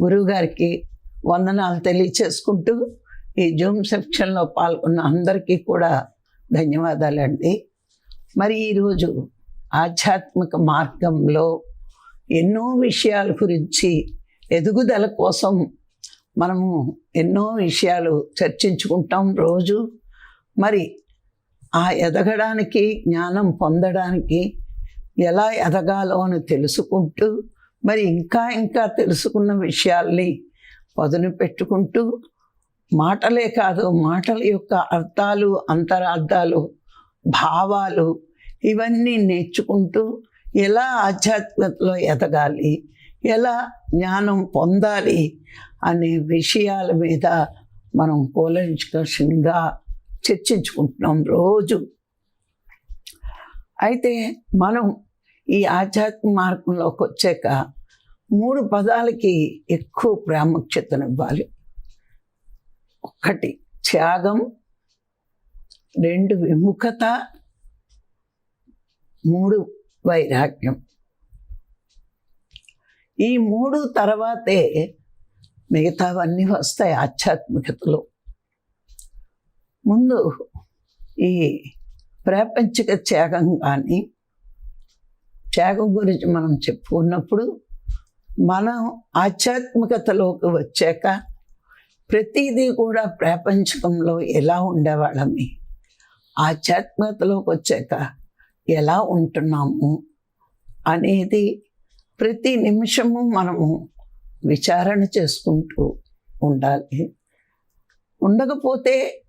గురువుగారికి వందనాలు తెలియచేసుకుంటూ ఈ జూమ్ సెక్షన్లో పాల్గొన్న అందరికీ కూడా ధన్యవాదాలండి. మరి ఈరోజు ఆధ్యాత్మిక మార్గంలో ఎన్నో విషయాల గురించి ఎదుగుదల కోసం మనము ఎన్నో విషయాలు చర్చించుకుంటాం రోజు. మరి ఆ ఎదగడానికి జ్ఞానం పొందడానికి ఎలా ఎదగాలో అని తెలుసుకుంటూ మరి ఇంకా ఇంకా తెలుసుకున్న విషయాల్ని పదును పెట్టుకుంటూ మాటలే కాదు మాటల యొక్క అర్థాలు అంతరార్థాలు భావాలు ఇవన్నీ నేర్చుకుంటూ ఎలా ఆధ్యాత్మికతలో ఎదగాలి ఎలా జ్ఞానం పొందాలి అనే విషయాల మీద మనం కూలంకషంగా చర్చించుకుంటున్నాం రోజు. అయితే మనం ఈ ఆధ్యాత్మిక మార్గంలోకి వచ్చాక మూడు పదాలకి ఎక్కువ ప్రాముఖ్యతనివ్వాలి ఒకటి త్యాగం. రెండు విముఖత. మూడు వైరాగ్యం. ఈ మూడు తర్వాతే మిగతావన్నీ వస్తాయి ఆధ్యాత్మికతలో. ముందు ఈ ప్రాపంచిక త్యాగం కానీ త్యాగం గురించి మనం చెప్పుకున్నప్పుడు మనం ఆధ్యాత్మికతలోకి వచ్చాక ప్రతిదీ కూడా ప్రాపంచికంలో ఎలా ఉండేవాళ్ళమి? ఆధ్యాత్మికతలోకి వచ్చాక ఎలా ఉంటున్నాము? అనేది ప్రతి నిమిషము మనము విచారణ చేసుకుంటూ ఉండాలి. ఉండకపోతే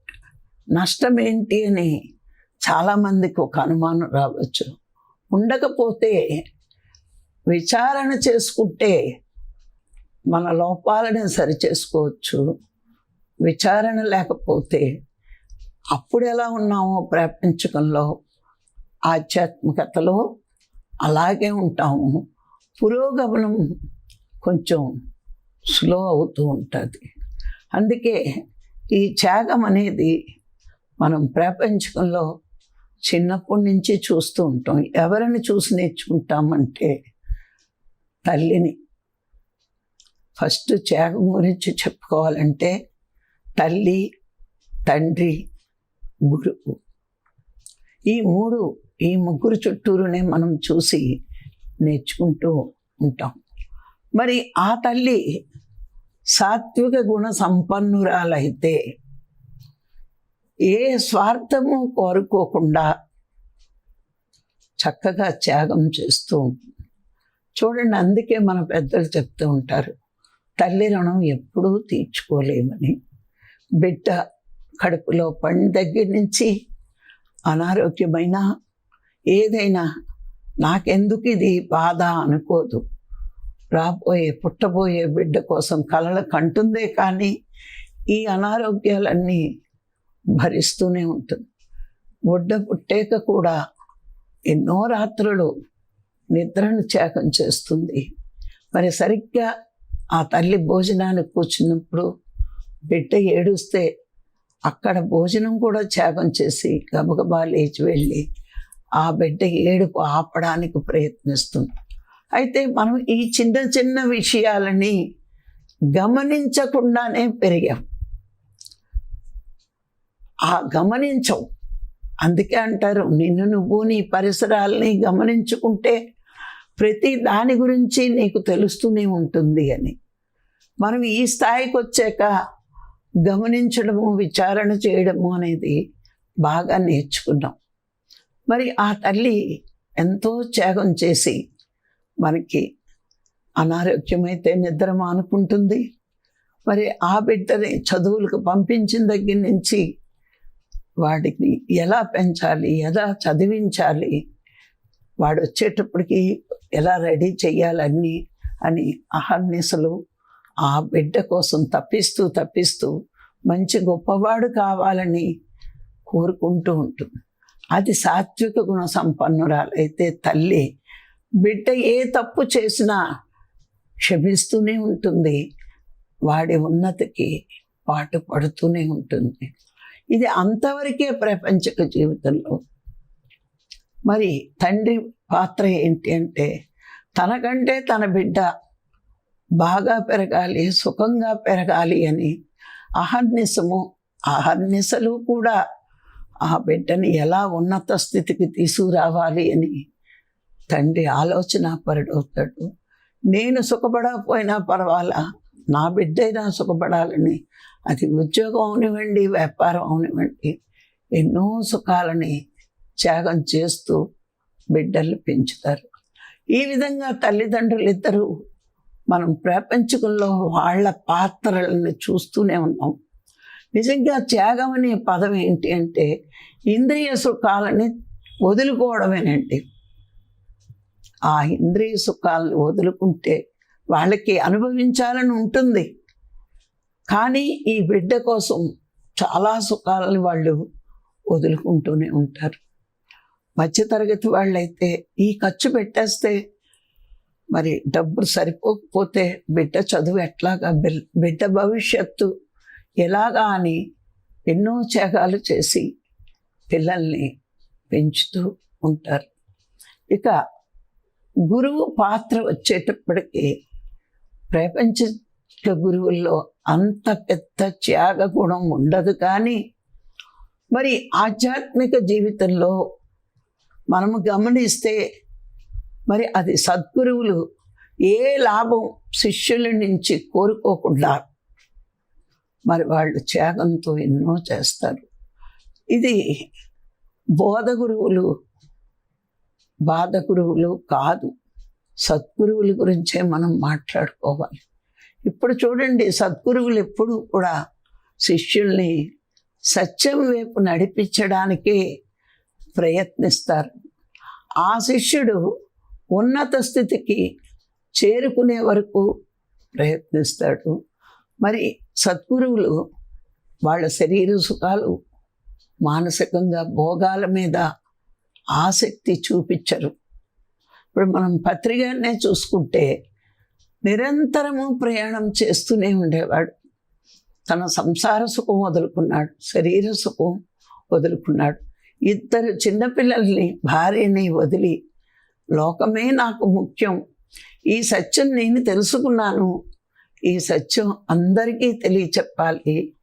నష్టం ఏంటి అని చాలామందికి ఒక అనుమానం రావచ్చు. ఉండకపోతే విచారణ చేసుకుంటే మన లోపాలను సరి చేసుకోవచ్చు విచారణ లేకపోతే అప్పుడు ఎలా ఉన్నామో ప్రపంచకంలో ఆధ్యాత్మికతలో అలాగే ఉంటాము. పురోగమనం కొంచెం స్లో అవుతూ ఉంటుంది. అందుకే ఈ త్యాగం అనేది మనం ప్రపంచకంలో చిన్నప్పటి నుంచి చూస్తూ ఉంటాం. ఎవరిని చూసి నేర్చుకుంటామంటే తల్లిని. ఫస్ట్ త్యాగం గురించి చెప్పుకోవాలంటే తల్లి తండ్రి గురువు. ఈ మూడు ఈ ముగ్గురు చుట్టూరునే మనం చూసి నేర్చుకుంటూ ఉంటాం. మరి ఆ తల్లి సాత్విక గుణ సంపన్నురాలైతే ఏ స్వార్థము కోరుకోకుండా చక్కగా త్యాగం చేస్తూ చూడండి అందుకే మన పెద్దలు చెప్తూ ఉంటారు తల్లి రుణం ఎప్పుడూ తీర్చుకోలేమని. బిడ్డ కడుపులో పని దగ్గర నుంచి అనారోగ్యమైన ఏదైనా నాకెందుకు ఇది బాధ అనుకోదు. రాబోయే పుట్టబోయే బిడ్డ కోసం కలల కంటుందే కానీ ఈ అనారోగ్యాలన్నీ భరిస్తూనే ఉంటుంది. ఒడ్డ పుట్టాక కూడా ఎన్నో రాత్రులు నిద్రను త్యాగం చేస్తుంది. మరి సరిగ్గా ఆ తల్లి భోజనానికి కూర్చున్నప్పుడు బిడ్డ ఏడుస్తే అక్కడ భోజనం కూడా త్యాగం చేసి గబగబా లేచి వెళ్ళి ఆ బిడ్డ ఏడుపు ఆపడానికి ప్రయత్నిస్తుంది. అయితే మనం ఈ చిన్న చిన్న విషయాలని గమనించకుండానే పెరిగాం. ఆ గమనించవు. అందుకే అంటారు నిన్ను నువ్వు నీ పరిసరాలని గమనించుకుంటే ప్రతి దాని గురించి నీకు తెలుస్తూనే ఉంటుంది అని. మనం ఈ స్థాయికి వచ్చాక గమనించడము విచారణ చేయడము అనేది బాగా నేర్చుకున్నాం. మరి ఆ తల్లి ఎంతో త్యాగం చేసి మనకి అనారోగ్యమైతే నిద్ర మానుకుంటుంది. మరి ఆ బిడ్డని చదువులకు పంపించిన దగ్గర నుంచి వాడిని ఎలా పెంచాలి ఎలా చదివించాలి వాడు వచ్చేటప్పటికి ఎలా రెడీ చేయాలని అని అహర్నిసలు ఆ బిడ్డ కోసం తప్పిస్తూ తప్పిస్తూ మంచి గొప్పవాడు కావాలని కోరుకుంటూ ఉంటుంది. అది సాత్విక గుణ సంపన్నురాలైతే తల్లి బిడ్డ ఏ తప్పు చేసినా క్షమిస్తూనే ఉంటుంది. వాడి ఉన్నతికి పాటు పడుతూనే ఉంటుంది. ఇది అంతవరకే ప్రపంచక జీవితంలో. మరి తండ్రి పాత్ర ఏంటి అంటే తనకంటే తన బిడ్డ బాగా పెరగాలి సుఖంగా పెరగాలి అని అహర్నిశము అహర్నిశలు కూడా ఆ బిడ్డని ఎలా ఉన్నత స్థితికి తీసుకురావాలి అని తండ్రి ఆలోచన పరుడవుతాడు నేను సుఖపడకపోయినా పర్వాలా? నా బిడ్డైనా సుఖపడాలని అది ఉద్యోగం అవనివ్వండి వ్యాపారం అవనివ్వండి ఎన్నో సుఖాలని త్యాగం చేస్తూ బిడ్డలు పెంచుతారు. ఈ విధంగా తల్లిదండ్రులు ఇద్దరు మనం ప్రపంచంలో వాళ్ళ పాత్రలను చూస్తూనే ఉన్నాం. నిజంగా త్యాగం అనే పదం ఏంటి అంటే ఇంద్రియ సుఖాలని వదులుకోవడమేనండి. ఆ ఇంద్రియ సుఖాలను వదులుకుంటే వాళ్ళకి అనుభవించాలని ఉంటుంది. కానీ ఈ బిడ్డ కోసం చాలా సుఖాలను వాళ్ళు వదులుకుంటూనే ఉంటారు. మధ్యతరగతి వాళ్ళైతే ఈ ఖర్చు పెట్టేస్తే మరి డబ్బులు సరిపోకపోతే బిడ్డ చదువు ఎట్లాగా? బిడ్డ భవిష్యత్తు ఎలాగా అని ఎన్నో త్యాగాలు చేసి పిల్లల్ని పెంచుతూ ఉంటారు. ఇక గురువు పాత్ర వచ్చేటప్పటికి ప్రపంచ గురువుల్లో అంత పెద్ద త్యాగ గుణం ఉండదు కానీ మరి ఆధ్యాత్మిక జీవితంలో మనము గమనిస్తే మరి అది సద్గురువులు ఏ లాభం శిష్యుల నుంచి కోరుకోకుండా మరి వాళ్ళు త్యాగంతో ఎన్నో చేస్తారు. ఇది బోధ గురువులు బాధ గురువులు కాదు. సద్గురువుల గురించే మనం మాట్లాడుకోవాలి. ఇప్పుడు చూడండి సద్గురువులు ఎప్పుడూ కూడా శిష్యుల్ని సత్యం వైపు నడిపించడానికే ప్రయత్నిస్తారు. ఆ శిష్యుడు ఉన్నత స్థితికి చేరుకునే వరకు ప్రయత్నిస్తాడు. మరి సద్గురువులు వాళ్ళ శరీర సుఖాలు మానసికంగా భోగాల మీద ఆసక్తి చూపించరు. ఇప్పుడు మనం పత్రికనే చూసుకుంటే నిరంతరము ప్రయాణం చేస్తూనే ఉండేవాడు. తన సంసార సుఖం వదులుకున్నాడు శరీర సుఖం వదులుకున్నాడు. ఇద్దరు చిన్నపిల్లల్ని భార్యని వదిలి లోకమే నాకు ముఖ్యం. ఈ సత్యం నేను తెలుసుకున్నాను. ఈ సత్యం అందరికీ తెలియచెప్పాలి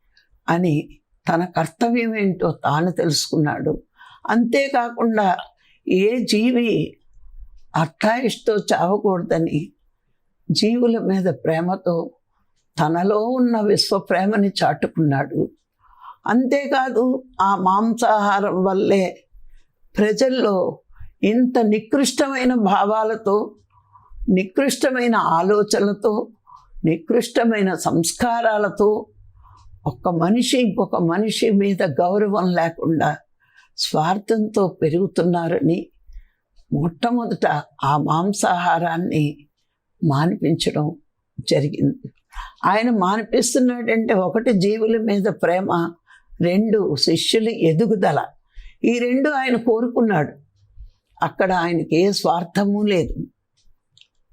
అని తన కర్తవ్యం ఏంటో తాను తెలుసుకున్నాడు. అంతేకాకుండా ఏ జీవి అట్టాయిష్తో చావకూడదని జీవుల మీద ప్రేమతో తనలో ఉన్న విశ్వ ప్రేమని చాటుకున్నాడు. అంతేకాదు ఆ మాంసాహారం వల్లే ప్రజల్లో ఇంత నికృష్టమైన భావాలతో నికృష్టమైన ఆలోచనలతో నికృష్టమైన సంస్కారాలతో ఒక మనిషి ఇంకొక మనిషి మీద గౌరవం లేకుండా స్వార్థంతో పెరుగుతున్నారని మొట్టమొదట ఆ మాంసాహారాన్ని మానిపించడం జరిగింది. ఆయన మానిపిస్తున్నాడంటే ఒకటి జీవుల మీద ప్రేమ రెండు శిష్యుల ఎదుగుదల. ఈ రెండు ఆయన కోరుకున్నాడు. అక్కడ ఆయనకి ఏ స్వార్థము లేదు.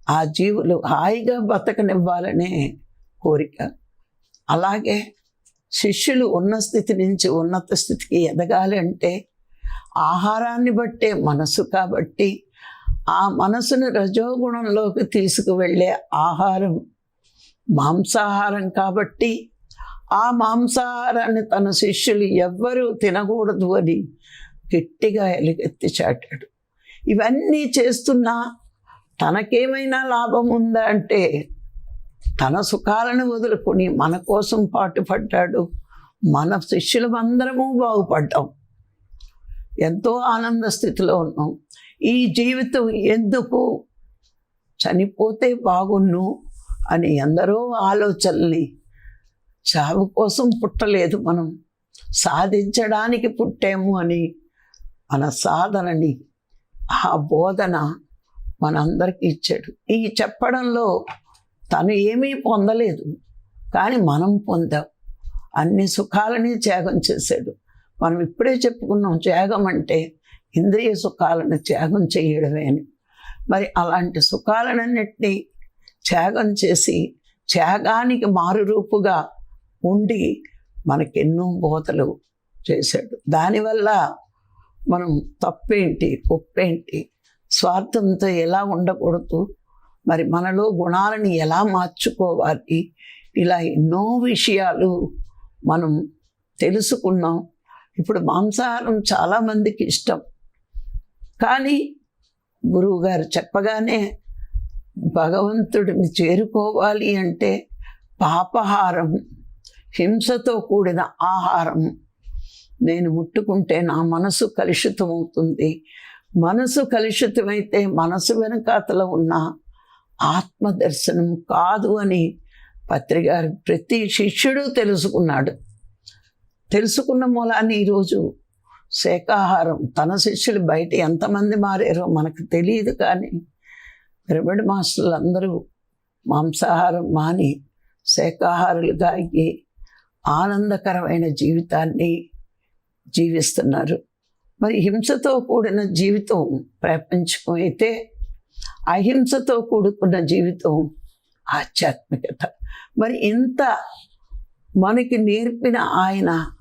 ఆ జీవులు హాయిగా బతకనివ్వాలనే కోరిక. అలాగే శిష్యులు ఉన్న స్థితి నుంచి ఉన్నత స్థితికి ఎదగాలి అంటే ఆహారాన్ని బట్టే మనసు కాబట్టి ఆ మనసును రజోగుణంలోకి తీసుకువెళ్ళే ఆహారం మాంసాహారం కాబట్టి ఆ మాంసాహారాన్ని తన శిష్యులు ఎవ్వరూ తినకూడదు అని గట్టిగా ఎలుగెత్తి చాటాడు. ఇవన్నీ చేస్తున్నా తనకేమైనా లాభం ఉందా అంటే తన సుఖాలను వదులుకొని మన కోసం పాటుపడ్డాడు మన శిష్యులమందరము బాగుపడ్డాం. ఎంతో ఆనంద స్థితిలో ఉన్నాం. ఈ జీవితం ఎందుకు చనిపోతే బాగున్ను అని ఎందరో ఆలోచనల్ని చావు కోసం పుట్టలేదు మనం. సాధించడానికి పుట్టాము అని మన సాధనని ఆ బోధన మనందరికీ ఇచ్చాడు. ఈ చెప్పడంలో తను ఏమీ పొందలేదు కానీ మనం పొందాం. అన్ని సుఖాలని త్యాగం చేశాడు. మనం ఇప్పుడే చెప్పుకున్నాం త్యాగం అంటే ఇంద్రియ సుఖాలను త్యాగం చేయడమే అని. మరి అలాంటి సుఖాలన్నింటినీ త్యాగం చేసి త్యాగానికి మారురూపుగా ఉండి మనకెన్నో బోధలు చేశాడు. దానివల్ల మనం తప్పేంటి ఒప్పేంటి స్వార్థంతో ఎలా ఉండకూడదు మరి మనలో గుణాలను ఎలా మార్చుకోవాలి ఇలా ఎన్నో విషయాలు మనం తెలుసుకున్నాం. ఇప్పుడు మాంసాహారం చాలామందికి ఇష్టం. కానీ గురువుగారు చెప్పగానే భగవంతుడిని చేరుకోవాలి అంటే పాపహారం హింసతో కూడిన ఆహారం. నేను ముట్టుకుంటే నా మనసు కలుషితమవుతుంది. మనసు కలుషితమైతే మనసు వెనకాతల ఉన్న ఆత్మదర్శనం కాదు అని పత్రిగారు ప్రతి శిష్యుడు తెలుసుకున్నాడు. తెలుసుకున్న మూలాన్ని ఈరోజు శాఖాహారం తన శిష్యులు బయట ఎంతమంది మారారో మనకు తెలియదు కానీ పిరమిడ్ మాస్టర్లు అందరూ మాంసాహారం మాని శాకాహారులుగా అయ్యి ఆనందకరమైన జీవితాన్ని జీవిస్తున్నారు. మరి హింసతో కూడిన జీవితం ప్రపంచకం అయితే అహింసతో కూడుకున్న జీవితం ఆధ్యాత్మికత. మరి ఇంత మనకి నేర్పిన ఆయన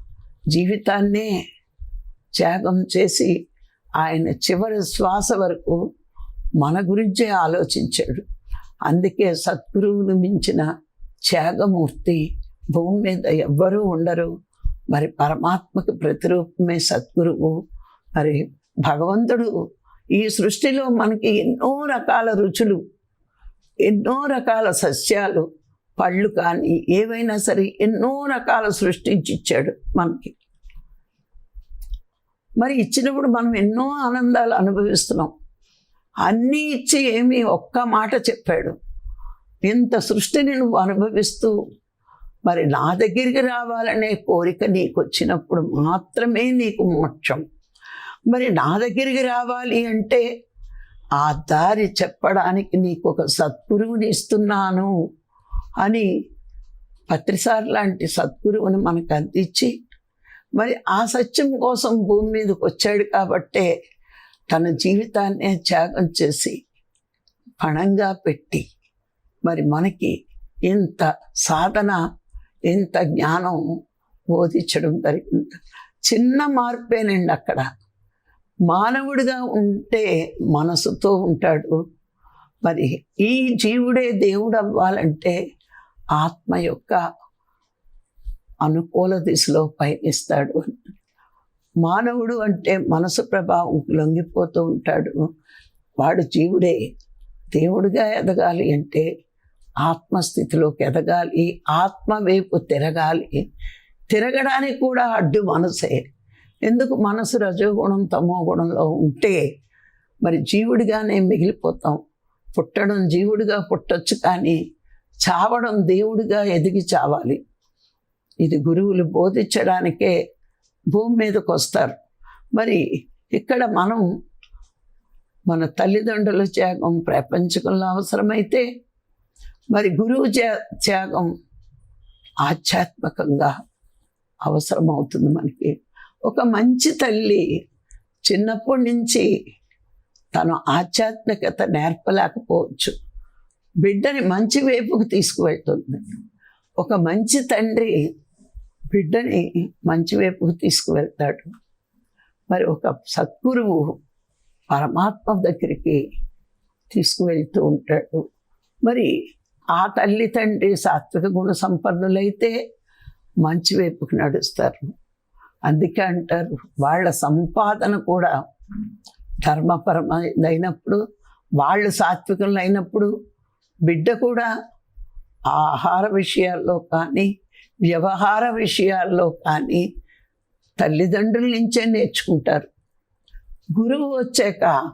జీవితాన్నే త్యాగం చేసి ఆయన చివరి శ్వాస వరకు మన గురించే ఆలోచించాడు. అందుకే సద్గురువును మించిన త్యాగమూర్తి భూమి మీద ఎవ్వరూ ఉండరు. మరి పరమాత్మకి ప్రతిరూపమే సద్గురువు. మరి భగవంతుడు ఈ సృష్టిలో మనకి ఎన్నో రకాల రుచులు ఎన్నో రకాల సస్యాలు పళ్ళు కానీ ఏవైనా సరే ఎన్నో రకాల సృష్టించి ఇచ్చాడు మనకి. మరి ఇచ్చినప్పుడు మనం ఎన్నో ఆనందాలు అనుభవిస్తున్నాం. అన్నీ ఇచ్చి ఏమి ఒక్క మాట చెప్పాడు. ఇంత సృష్టిని నువ్వు అనుభవిస్తూ మరి నా దగ్గరికి రావాలనే కోరిక నీకు వచ్చినప్పుడు మాత్రమే నీకు మోక్షం. మరి నా దగ్గరికి రావాలి అంటే ఆ దారి చెప్పడానికి నీకు ఒక సద్గురువుని ఇస్తున్నాను. అని పత్రిసార్ లాంటి సద్గురువుని మనకు అందించి మరి ఆ సత్యం కోసం భూమి మీదకి వచ్చాడు కాబట్టే తన జీవితాన్నే త్యాగం చేసి పణంగా పెట్టి మరి మనకి ఇంత సాధన ఇంత జ్ఞానం బోధించడం జరిగింది. చిన్న మార్పేనండి అక్కడ. మానవుడిగా ఉంటే మనసుతో ఉంటాడు. మరి ఈ జీవుడే దేవుడు అవ్వాలంటే ఆత్మ యొక్క అనుకూల దిశలో పయనిస్తాడు. మానవుడు అంటే మనసు ప్రభావం లొంగిపోతూ ఉంటాడు. వాడు జీవుడే. దేవుడిగా ఎదగాలి అంటే ఆత్మస్థితిలోకి ఎదగాలి. ఆత్మ వైపు తిరగాలి. తిరగడానికి కూడా అడ్డు మనసే. ఎందుకు? మనసు రజోగుణం తమో గుణంలో ఉంటే మరి జీవుడిగానే మిగిలిపోతాం. పుట్టడం జీవుడిగా పుట్టొచ్చు కానీ చావడం దేవుడిగా ఎదిగి చావాలి. ఇది గురువులు బోధించడానికే భూమి మీదకు వస్తారు. మరి ఇక్కడ మనం మన తల్లిదండ్రుల త్యాగం ప్రపంచకంలో అవసరమైతే మరి గురువు త్యాగం ఆధ్యాత్మికంగా అవసరమవుతుంది మనకి. ఒక మంచి తల్లి చిన్నప్పటి నుంచి తను ఆధ్యాత్మికత నేర్పలేకపోవచ్చు. బిడ్డని మంచి వైపుకు తీసుకువెళ్తుంది. ఒక మంచి తండ్రి బిడ్డని మంచి వైపుకు తీసుకువెళ్తాడు. మరి ఒక సద్గురువు పరమాత్మ దగ్గరికి తీసుకువెళ్తూ ఉంటాడు. మరి ఆ తల్లి తండ్రి సాత్విక గుణ సంపన్నులైతే మంచి వైపుకు నడుస్తారు. అందుకే అంటారు వాళ్ళ సంపాదన కూడా ధర్మపరమైనప్పుడు వాళ్ళు సాత్వికులు అయినప్పుడు బిడ్డ కూడా ఆహార విషయాల్లో కానీ వ్యవహార విషయాల్లో కానీ తల్లిదండ్రుల నుంచే నేర్చుకుంటారు. గురువు వచ్చాక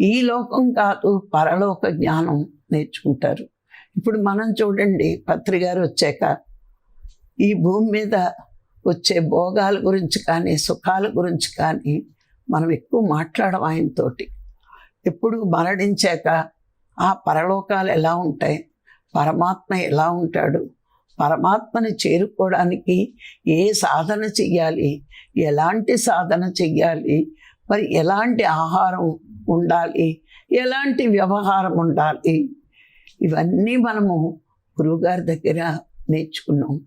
ఈ లోకం కాదు పరలోక జ్ఞానం నేర్చుకుంటారు. ఇప్పుడు మనం చూడండి పత్రికారు వచ్చాక ఈ భూమి మీద వచ్చే భోగాల గురించి కానీ సుఖాల గురించి కానీ మనం ఎక్కువ మాట్లాడడం ఆయనతోటి. ఎప్పుడు మరణించాక ఆ పరలోకాలు ఎలా ఉంటాయి? పరమాత్మ ఎలా ఉంటాడు? పరమాత్మని చేరుకోవడానికి ఏ సాధన చెయ్యాలి? ఎలాంటి సాధన చెయ్యాలి? మరి ఎలాంటి ఆహారం ఉండాలి? ఎలాంటి వ్యవహారం ఉండాలి? ఇవన్నీ మనము గురువుగారి దగ్గర నేర్చుకున్నాం.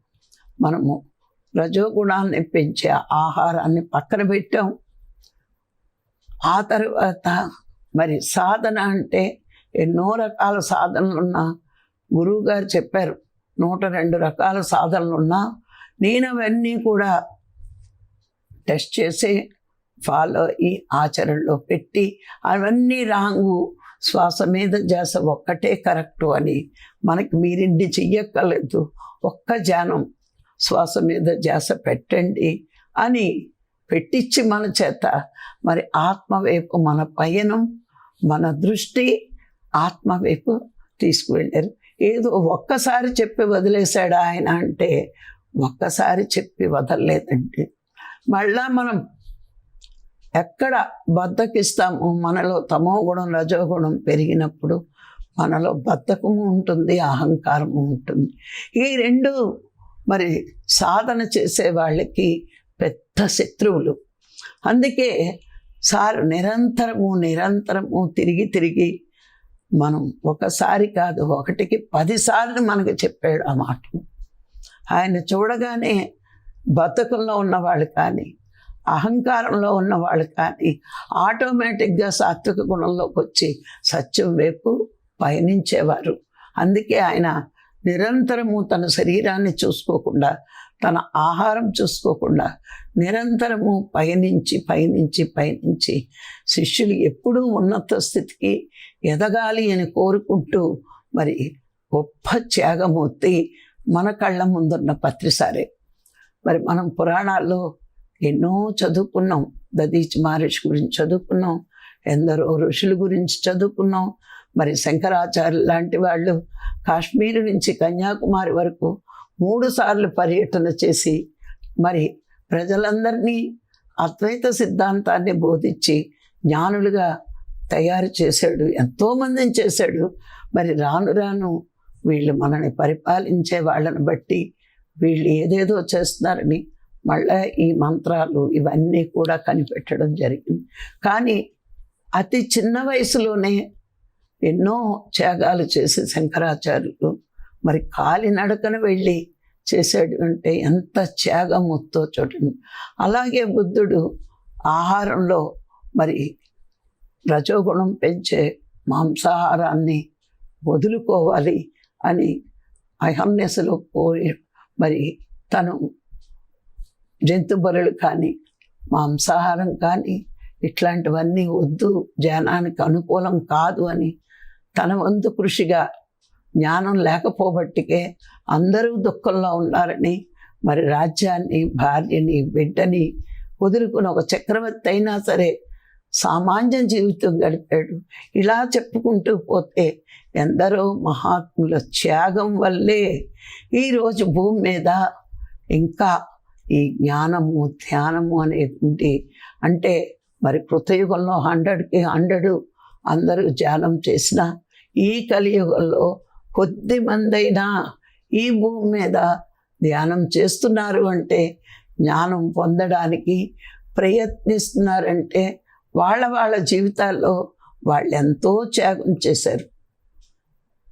మనము రజోగుణాన్ని పెంచే ఆహారాన్ని పక్కన పెట్టాం. ఆ తర్వాత మరి సాధన అంటే ఎన్నో రకాల సాధనలు ఉన్నా గురువు గారు చెప్పారు నూట రెండు రకాల సాధనలు ఉన్నా నేను అవన్నీ కూడా టెస్ట్ చేసి ఫాలో ఈ ఆచరణలో పెట్టి అవన్నీ రాంగు శ్వాస మీద జాస ఒక్కటే కరెక్టు అని మనకి మీరిండి చెయ్యక్కర్లేదు ఒక్క ధ్యానం శ్వాస మీద జాస పెట్టండి అని పెట్టించి మన చేత మరి ఆత్మ వైపు మన పయనం మన దృష్టి ఆత్మ వైపు తీసుకువెళ్ళారు. ఏదో ఒక్కసారి చెప్పి వదిలేశాడు ఆయన అంటే ఒక్కసారి చెప్పి వదలలేదండి. మళ్ళా మనం ఎక్కడ బద్దకిస్తాము? మనలో తమో గుణం రజోగుణం పెరిగినప్పుడు మనలో బద్ధకము ఉంటుంది అహంకారము ఉంటుంది. ఈ రెండు మరి సాధన చేసే వాళ్ళకి పెద్ద శత్రువులు. అందుకే సార్ నిరంతరము నిరంతరము తిరిగి తిరిగి మనం ఒకసారి కాదు ఒకటికి పదిసార్లు మనకు చెప్పాడు ఆ మాట. ఆయన చూడగానే బతుకంలో ఉన్నవాళ్ళు కానీ అహంకారంలో ఉన్నవాళ్ళు కానీ ఆటోమేటిక్గా సాత్విక గుణంలోకి వచ్చి సత్యం వైపు పయనించేవారు. అందుకే ఆయన నిరంతరము తన శరీరాన్ని చూసుకోకుండా తన ఆహారం చూసుకోకుండా నిరంతరము పయనించి పయనించి పయనించి శిష్యులు ఎప్పుడూ ఉన్నత స్థితికి ఎదగాలి అని కోరుకుంటూ మరి గొప్ప త్యాగమూర్తి మన కళ్ళ ముందున్న పత్రిసారే. మరి మనం పురాణాల్లో ఎన్నో చదువుకున్నాం. దదీచ్ మహర్షి గురించి చదువుకున్నాం. ఎందరో ఋషుల గురించి చదువుకున్నాం. మరి శంకరాచార్య లాంటి వాళ్ళు కాశ్మీర్ నుంచి కన్యాకుమారి వరకు మూడు సార్లు పర్యటన చేసి మరి ప్రజలందరినీ అద్వైత సిద్ధాంతాన్ని బోధించి జ్ఞానులుగా తయారు చేశాడు. ఎంతోమందిని చేశాడు. మరి రాను రాను వీళ్ళు మనల్ని పరిపాలించే వాళ్ళని బట్టి వీళ్ళు ఏదేదో చేస్తున్నారని మళ్ళా ఈ మంత్రాలు ఇవన్నీ కూడా కనిపెట్టడం జరిగింది. కానీ అతి చిన్న వయసులోనే ఎన్నో త్యాగాలు చేసి శంకరాచార్యులు మరి కాలినడకన వెళ్ళి చేశాడు అంటే ఎంత త్యాగముతో చూడండి. అలాగే బుద్ధుడు ఆహారంలో మరి రజోగుణం పెంచే మాంసాహారాన్ని వదులుకోవాలి అని అహమ్యసలో పోయి మరి తను జంతు బరులు కానీ మాంసాహారం కానీ ఇట్లాంటివన్నీ వద్దు జ్ఞానానికి అనుకూలం కాదు అని తన వంతు కృషిగా జ్ఞానం లేకపోబట్టికే అందరూ దుఃఖంలో ఉన్నారని మరి రాజ్యాన్ని భార్యని బిడ్డని వదులుకుని ఒక చక్రవర్తి అయినా సరే సామాన్య జీవితం గడిపాడు. ఇలా చెప్పుకుంటూ పోతే ఎందరో మహాత్ముల త్యాగం వల్లే ఈరోజు భూమి మీద ఇంకా ఈ జ్ఞానము ధ్యానము అనేటువంటి అంటే మరి కృతయుగంలో హండ్రెడ్కి హండ్రెడ్ అందరూ ధ్యానం చేసిన ఈ కలియుగంలో కొద్ది మందైనా ఈ భూమి మీద ధ్యానం చేస్తున్నారు అంటే జ్ఞానం పొందడానికి ప్రయత్నిస్తున్నారంటే వాళ్ళ వాళ్ళ జీవితాల్లో వాళ్ళు ఎంతో త్యాగం చేశారు.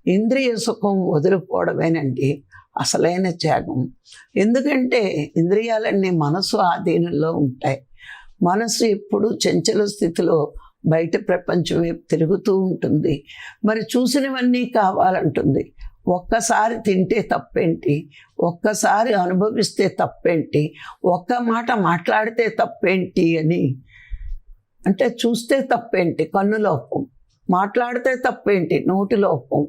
ఇంద్రియ సుఖం వదిలిపోవడమేనండి అసలైన త్యాగం. ఎందుకంటే ఇంద్రియాలన్నీ మనసు ఆధీనంలో ఉంటాయి. మనసు ఎప్పుడు చంచల స్థితిలో బయట ప్రపంచం వైపు తిరుగుతూ ఉంటుంది. మరి చూసినవన్నీ కావాలంటుంది. ఒక్కసారి తింటే తప్పేంటి? ఒక్కసారి అనుభవిస్తే తప్పేంటి? ఒక్క మాట మాట్లాడితే తప్పేంటి అని? అంటే చూస్తే తప్పేంటి? కన్ను లోపం. మాట్లాడితే తప్పేంటి? నోటి లోపం.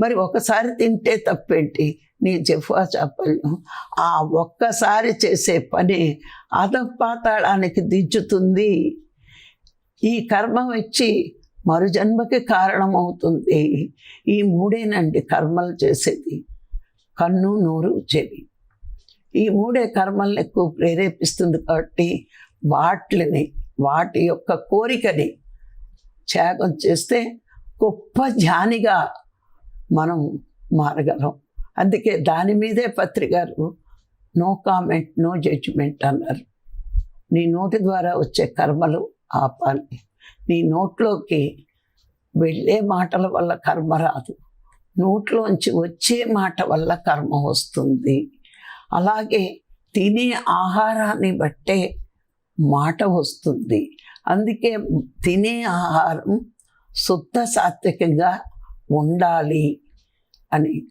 మరి ఒకసారి తింటే తప్పేంటి? నీ జఫా చేపలను. ఆ ఒక్కసారి చేసే పని అధపాతాళానికి దించుతుంది ఈ కర్మ వచ్చి మరుజన్మకి కారణమవుతుంది. ఈ మూడేనండి కర్మలు చేసేది. కన్ను నోరు చెవి. ఈ మూడే కర్మల్ని ఎక్కువ ప్రేరేపిస్తుంది కాబట్టి వాటిని వాటి యొక్క కోరికని త్యాగం చేస్తే గొప్ప జ్ఞానిగా మనం మారగలం. అందుకే దాని మీదే పత్రికారు నో కామెంట్ నో జడ్జిమెంట్ అన్నారు. నీ నోటి ద్వారా వచ్చే కర్మలు ఆపాలి నీ నోట్లోకి వెళ్ళే మాటల వల్ల కర్మ రాదు. నోట్లోంచి వచ్చే మాట వల్ల కర్మ వస్తుంది. అలాగే తినే ఆహారాన్ని బట్టే మాట వస్తుంది. అందుకే తినే ఆహారం శుద్ధ సాత్వికంగా ఉండాలి అని.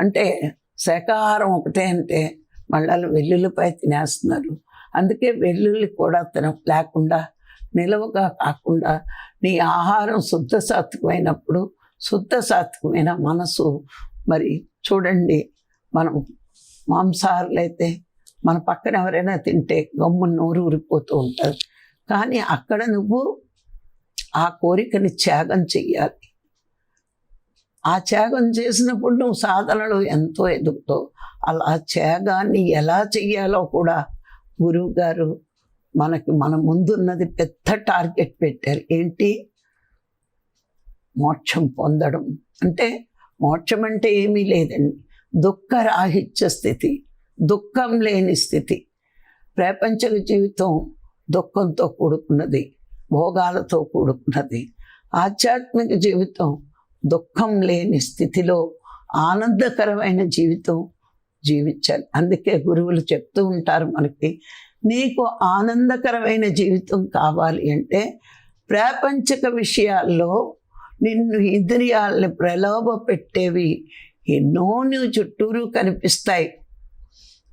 అంటే శాఖాహారం ఒకటే అంటే మళ్ళీ వెల్లుల్లిపై తినేస్తున్నారు. అందుకే వెల్లుల్లి కూడా తిన లేకుండా నిలవగా కాకుండా నీ ఆహారం శుద్ధ సాత్వికమైనప్పుడు శుద్ధ సాత్వికమైన మనసు. మరి చూడండి మనం మాంసాహారులు అయితే మన పక్కన ఎవరైనా తింటే గమ్ము నోరు ఊరిపోతూ ఉంటుంది. కానీ అక్కడ నువ్వు ఆ కోరికని త్యాగం చెయ్యాలి. ఆ త్యాగం చేసినప్పుడు నువ్వు సాధనలో ఎంతో ఎదుగుతావు. అలా త్యాగాన్ని ఎలా చెయ్యాలో కూడా గురువు గారు మనకి మన ముందున్నది పెద్ద టార్గెట్ పెట్టారు. ఏంటి? మోక్షం పొందడం. అంటే మోక్షం అంటే ఏమీ లేదండి. దుఃఖరాహిత్య స్థితి దుఃఖం లేని స్థితి. ప్రపంచక జీవితం దుఃఖంతో కూడుకున్నది భోగాలతో కూడుకున్నది. ఆధ్యాత్మిక జీవితం దుఃఖం లేని స్థితిలో ఆనందకరమైన జీవితం జీవించాలి. అందుకే గురువులు చెప్తూ ఉంటారు మనకి నీకు ఆనందకరమైన జీవితం కావాలి అంటే ప్రాపంచిక విషయాల్లో నిన్ను ఇంద్రియాలని ప్రలోభ పెట్టేవి ఎన్నో నువ్వు చుట్టూరు కనిపిస్తాయి.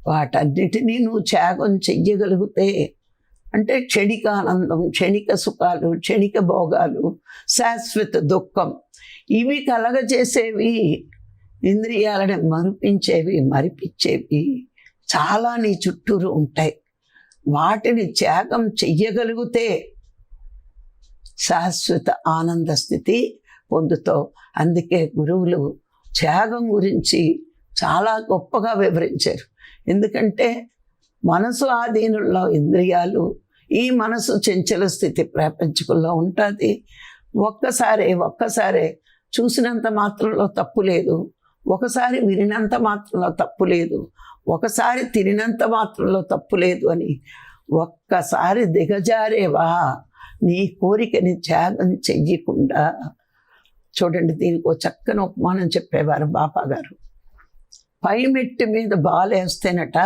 వాటన్నిటినీ నువ్వు త్యాగం చెయ్యగలిగితే అంటే క్షణిక ఆనందం క్షణిక సుఖాలు క్షణిక భోగాలు శాశ్వత దుఃఖం ఇవి కలగజేసేవి ఇంద్రియాలని మరిపించేవి మరిపించేవి చాలా నీ చుట్టూరు ఉంటాయి. వాటిని త్యాగం చెయ్యగలిగితే శాశ్వత ఆనంద స్థితి పొందుతావు. అందుకే గురువులు త్యాగం గురించి చాలా గొప్పగా వివరించారు. ఎందుకంటే మనసు ఆధీనంలో ఇంద్రియాలు ఈ మనసు చెంచల స్థితి ప్రపంచకుల్లో ఉంటుంది. ఒక్కసారి ఒక్కసారే చూసినంత మాత్రంలో తప్పు లేదు. ఒకసారి వినినంత మాత్రంలో తప్పు లేదు. ఒకసారి తిరినంత మాత్రంలో తప్పు లేదు అని ఒక్కసారి దిగజారేవా? నీ కోరికని త్యాగం చెయ్యకుండా చూడండి దీనికి ఒక చక్కని ఉపమానం చెప్పేవారు బాపా గారు పై మెట్టు మీద బాలేస్తేనట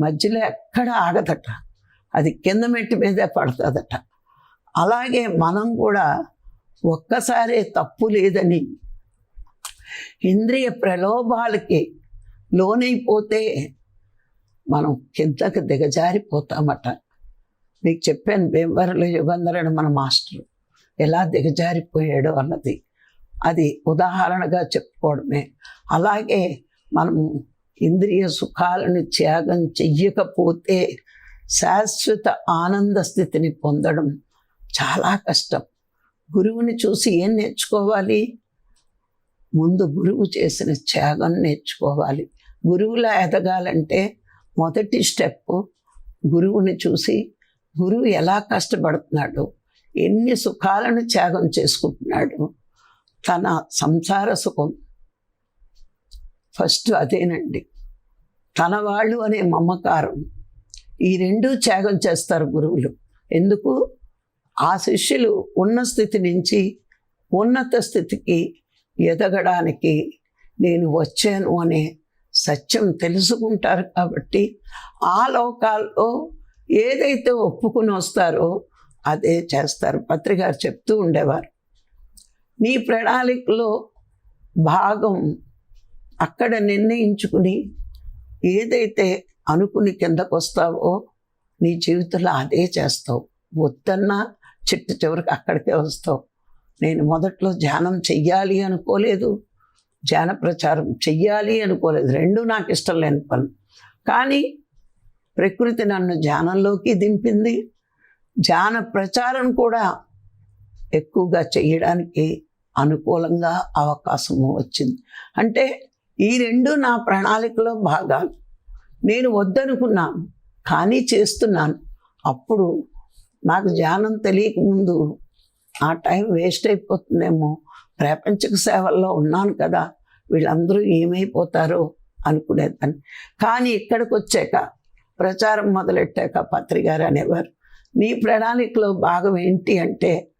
మధ్యలో ఎక్కడ ఆగదట. అది కింద మెట్టు మీదే పడుతుందట. అలాగే మనం కూడా ఒక్కసారే తప్పు లేదని ఇంద్రియ ప్రలోభాలకి లోనైపోతే మనం కిందకి దిగజారిపోతామట. మీకు చెప్పాను భీమవరంలో యుగంధరుడు మన మాస్టర్. ఎలా దిగజారిపోయాడు అన్నది. అది ఉదాహరణగా చెప్పుకోవడమే. అలాగే మనము ఇంద్రియ సుఖాలను త్యాగం చెయ్యకపోతే శాశ్వత ఆనంద స్థితిని పొందడం చాలా కష్టం. గురువుని చూసి ఏం నేర్చుకోవాలి? ముందు గురువు చేసిన త్యాగం నేర్చుకోవాలి. గురువులా ఎదగాలంటే మొదటి స్టెప్ గురువుని చూసి గురువు ఎలా కష్టపడుతున్నాడు ఎన్ని సుఖాలను త్యాగం చేసుకుంటున్నాడు తన సంసార సుఖం ఫస్ట్ అదేనండి. తన వాళ్ళు అనే మమకారం. ఈ రెండు త్యాగం చేస్తారు గురువులు. ఎందుకు? ఆ శిష్యులు ఉన్న స్థితి నుంచి ఉన్నత స్థితికి ఎదగడానికి నేను వచ్చాను అనే సత్యం తెలుసుకుంటారు కాబట్టి ఆ లోకాల్లో ఏదైతే ఒప్పుకుని వస్తారో అదే చేస్తారు. పత్రికారు చెప్తూ ఉండేవారు. నీ ప్రణాళికలో భాగం అక్కడ నిర్ణయించుకుని ఏదైతే అనుకుని కిందకు వస్తావో నీ జీవితంలో అదే చేస్తావు. వద్దన్నా చిట్ట చివరికి అక్కడికే వస్తావు. నేను మొదట్లో ధ్యానం చెయ్యాలి అనుకోలేదు. ధ్యాన ప్రచారం చెయ్యాలి అనుకోలేదు. రెండు నాకు ఇష్టం లేని పని. కానీ ప్రకృతి నన్ను ధ్యానంలోకి దింపింది. ధ్యాన ప్రచారం కూడా ఎక్కువగా చేయడానికి అనుకూలంగా అవకాశము వచ్చింది. అంటే ఈ రెండు నా ప్రణాళికలో భాగాలు. నేను వద్దనుకున్నాను కానీ చేస్తున్నాను. అప్పుడు నాకు ధ్యానం తెలియకముందు ఆ టైం వేస్ట్ అయిపోతుందేమో. ప్రపంచక సేవల్లో ఉన్నాను కదా వీళ్ళందరూ ఏమైపోతారో అనుకునేదాన్ని. కానీ ఇక్కడికి వచ్చాక ప్రచారం మొదలెట్టాక పత్రికారు అనేవారు నీ ప్రణాళికలో భాగం ఏంటి అంటే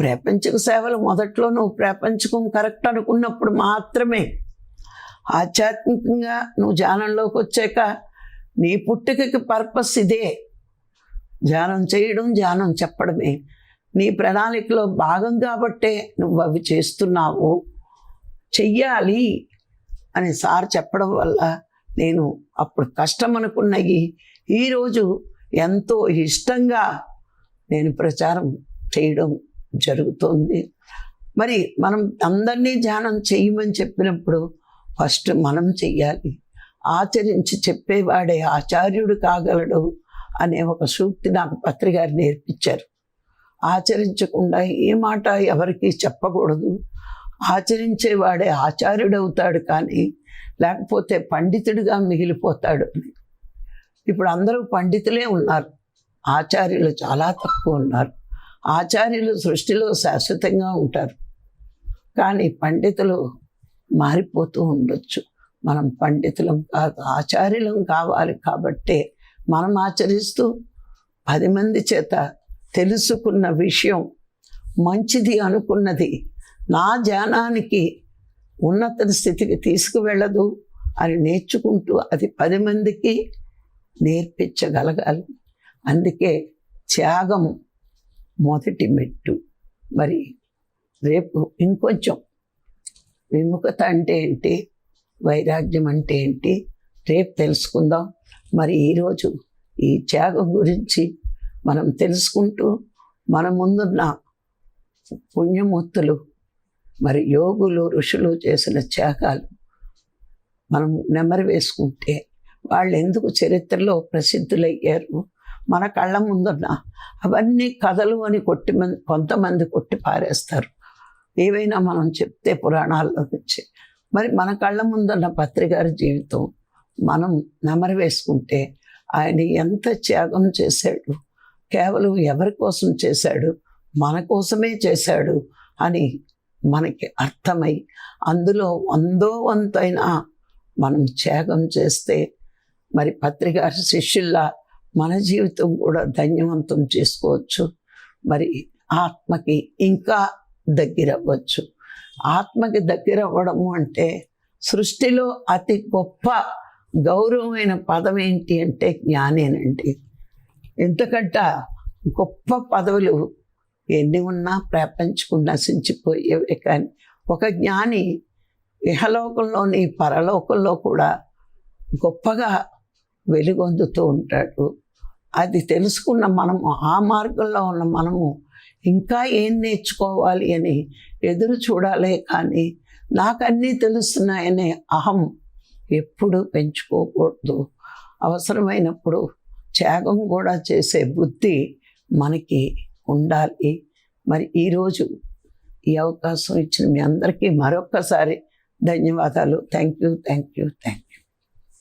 ప్రపంచక సేవలు మొదట్లో నువ్వు ప్రపంచకం కరెక్ట్ అనుకున్నప్పుడు మాత్రమే. ఆధ్యాత్మికంగా నువ్వు ధ్యానంలోకి వచ్చాక నీ పుట్టుకకి పర్పస్ ఇదే. ధ్యానం చేయడం ధ్యానం చెప్పడమే. నీ ప్రణాళికలో భాగం కాబట్టే నువ్వు అవి చేస్తున్నావు. చెయ్యాలి అని సార్ చెప్పడం వల్ల నేను అప్పుడు కష్టం అనుకున్నవి ఈరోజు ఎంతో ఇష్టంగా నేను ప్రచారం చేయడం జరుగుతుంది. మరి మనం అందరినీ ధ్యానం చేయమని చెప్పినప్పుడు ఫస్ట్ మనం చెయ్యాలి. ఆచరించి చెప్పేవాడే ఆచార్యుడు కాగలడు అనే ఒక సూక్తి నాకు పత్రిగారు నేర్పించారు. ఆచరించకుండా ఏ మాట ఎవరికి చెప్పకూడదు. ఆచరించేవాడే ఆచార్యుడవుతాడు కానీ లేకపోతే పండితుడిగా మిగిలిపోతాడు. అని ఇప్పుడు అందరూ పండితులే ఉన్నారు. ఆచార్యులు చాలా తక్కువ ఉన్నారు. ఆచార్యులు సృష్టిలో శాశ్వతంగా ఉంటారు. కానీ పండితులు మారిపోతూ ఉండొచ్చు. మనం పండితులం కాదు ఆచార్యులం కావాలి కాబట్టే మనం ఆచరిస్తూ పది మంది చేత తెలుసుకున్న విషయం మంచిది అనుకున్నది. నా జ్ఞానానికి ఉన్నత స్థితికి తీసుకువెళ్ళదు అని నేర్చుకుంటూ అది పది మందికి నేర్పించగలగాలి. అందుకే త్యాగం మొదటి మెట్టు. మరి రేపు ఇంకొంచెం విముఖత అంటే ఏంటి? వైరాగ్యం అంటే ఏంటి? రేపు తెలుసుకుందాం. మరి ఈరోజు ఈ త్యాగం గురించి మనం తెలుసుకుంటూ మన ముందున్న పుణ్యమూర్తులు మరి యోగులు ఋషులు చేసిన త్యాగాలు మనం నెమరు వేసుకుంటే వాళ్ళు ఎందుకు చరిత్రలో ప్రసిద్ధులయ్యారు? మన కళ్ళ ముందున్న అవన్నీ కథలు అని కొట్టి కొంతమంది కొట్టి పారేస్తారు. ఏవైనా మనం చెప్తే పురాణాల్లో నుంచి మరి మన కళ్ళ ముందున్న పత్రికారి జీవితం మనం నెమరు వేసుకుంటే ఆయన ఎంత త్యాగం చేశాడు? కేవలం ఎవరి కోసం చేశాడు? మన కోసమే చేశాడు అని మనకి అర్థమై అందులో వందో వంతైనా మనం త్యాగం చేస్తే మరి పత్రిక శిష్యుల్లా మన జీవితం కూడా ధన్యవంతం చేసుకోవచ్చు. మరి ఆత్మకి ఇంకా దగ్గర అవ్వచ్చు ఆత్మకి దగ్గర అవ్వడము అంటే సృష్టిలో అతి గొప్ప గౌరవమైన పదం ఏంటి అంటే జ్ఞానేనండి. ఎందుకంటే గొప్ప పదవులు ఎన్ని ఉన్నా ప్రపంచకు నశించిపోయేవి కానీ ఒక జ్ఞాని ఇహలోకంలోని పరలోకంలో కూడా గొప్పగా వెలుగొందుతూ ఉంటాడు. అది తెలుసుకున్న మనము ఆ మార్గంలో ఉన్న మనము ఇంకా ఏం నేర్చుకోవాలి అని ఎదురు చూడాలే కానీ నాకు అన్నీ తెలుస్తున్నాయనే అహం ఎప్పుడు పెంచుకోకూడదు. అవసరమైనప్పుడు త్యాగం కూడా చేసే బుద్ధి మనకి ఉండాలి. మరి ఈరోజు ఈ అవకాశం ఇచ్చిన మీ అందరికీ మరొక్కసారి ధన్యవాదాలు. Thank you thank you thank you